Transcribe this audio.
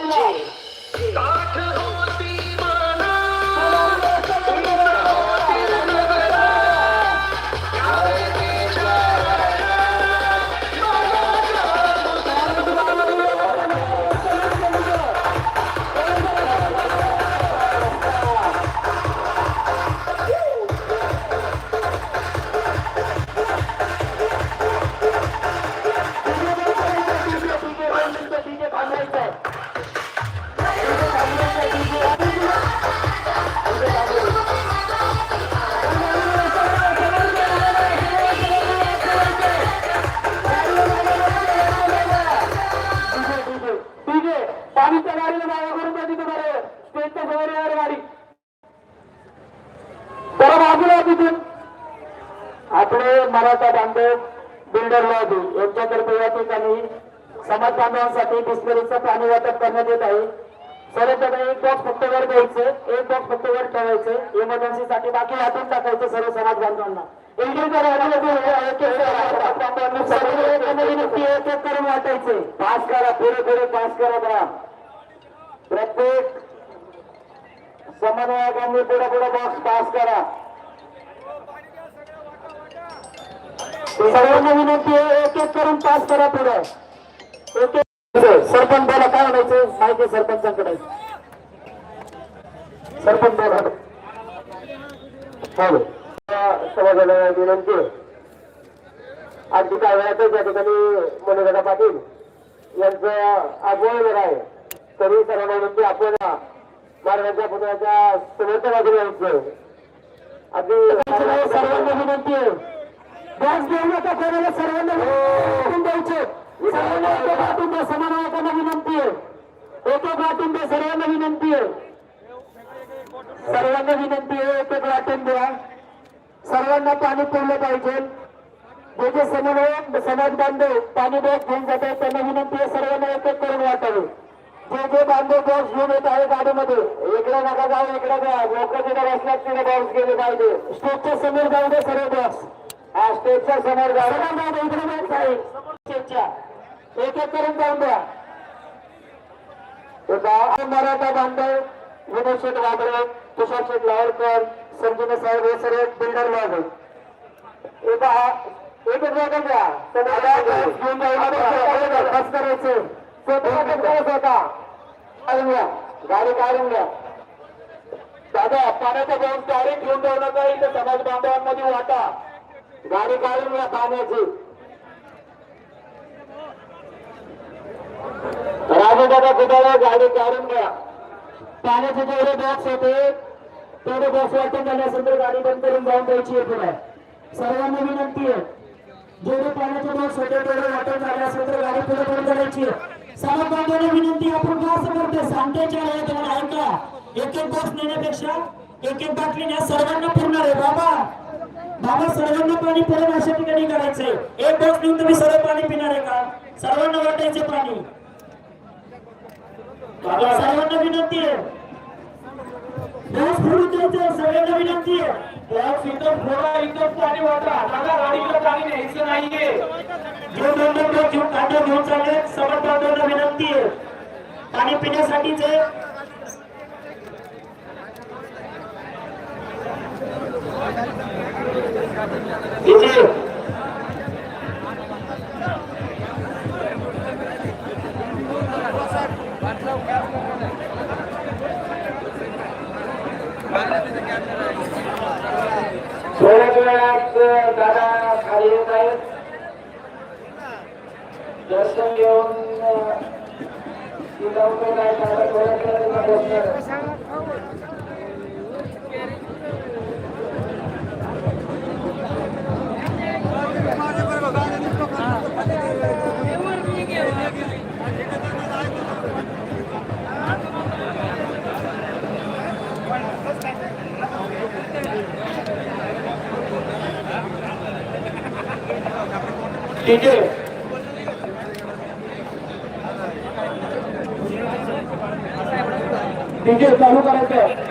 없지. आपले मराठा बांधव builder lobby यांच्यातर्फे या ठिकाणी समाज बांधवांसाठी बिस्लरीचं पाणी वाटप करण्यात येत आहे. सर्व एक बॉक्स फक्त वर द्यायचं एक बॉक्स फक्त वर ठेवायचं. इमर्जन्सी साठी बाकी वाटून टाकायचं सर्व समाज बांधवांना. करून वाटायचे. पास करा पुढे पुढे पास करा बघा प्रत्येक समन्वयकांनी पुढे पुढे बॉक्स पास करा. सर्वांना विनंती आहे एक एक करून पास करा पुढे. एक एक सरपंच बोला काय म्हणायचं? माहिती सरपंचांकडे. सरपंच बोला. हो. समाजाला विनंती आहे. अगदी काय वेळातच या ठिकाणी मनोगटा पाटील यांचं आगमन आहे. तरी सर्वांना विनंती आपण महाराजांच्या पुण्याच्या समर्थनाकडे यायचं अगदी सर्वांना विनंती आहे. बॉक्स घेऊ नका कोणाला सर्वांना वाटून द्यायचे. सर्वांना एक द्या समन्वयकांना विनंती आहे. एक एक वाटून द्या सर्वांना विनंती आहे. सर्वांना विनंती आहे एक एक वाटून द्या. सर्वांना पाणी पुरलं पाहिजे. जे जे समन्वयक समाज बांधव पाणी बॉक्स घेऊन जातात त्यांना विनंती आहे सर्वांना एक एक करून वाटावे. जे जे बांधव बॉक्स घेऊन येत आहे गाडीमध्ये इकडे नका जाऊ इकडे जा. लोक तिथे बसल्यात तिथे बॉक्स गेले पाहिजे. स्टेजच्या समोर जाऊ दे सर्व बॉक्स हा स्टेजच्या समोर स्टेजच्या. एक एक करून जाऊन द्या मराठा बांधव विनोद शेठ वागळे तुषार शेठ लावरकर संजीव साहेब हे सर्व बिल्डर आहेत. एका एक एक जागा द्या बस करायचं. होता काढून घ्या. गाडी काढून घ्या. दादा पाण्याचा बॉम्ब डायरेक्ट घेऊन जाऊ नका. इथे समाज बांधवांमध्ये वाटा. गाडी काढून घ्या पाण्याची राजदादा कुठाला गाडी काढून घ्या पाण्याचे जेवढे बॉक्स होते तेवढे बॉक्स वाटून झाल्यानंतर गाडी बंद करून जाऊन द्यायची आहे पुढे सर्वांना विनंती आहे जेवढे पाण्याचे बॉक्स होते तेवढे वाटून झाले असेल तर गाडी पुढे करून जायची आहे सर्व विनंती आपण का असं करतो सांगतेच्या आहे तुम्हाला ऐका एक एक बॉक्स नेण्यापेक्षा एक एक बाटली सर्वांना पुरणार आहे बाबा बाबा सर्वांना पाणी पुरण अशा ठिकाणी करायचंय. एक बॉक्स नेऊन तुम्ही सर्व पाणी पिणार आहे का? सर्वांना वाटायचे पाणी. बाबा सर्वांना विनंती आहे. बॉक्स फोडून द्यायचं सगळ्यांना विनंती आहे. बॉक्स फोडा पाणी वाटा. दादा गाडीला पाणी न्यायचं नाहीये. जे दोन दोन लोक घेऊन कांदा घेऊन चालले सर्व विनंती आहे. पाणी पिण्यासाठीचे इथे थोड्याच वेळात दादा ठीक डीजे चालू करायचं.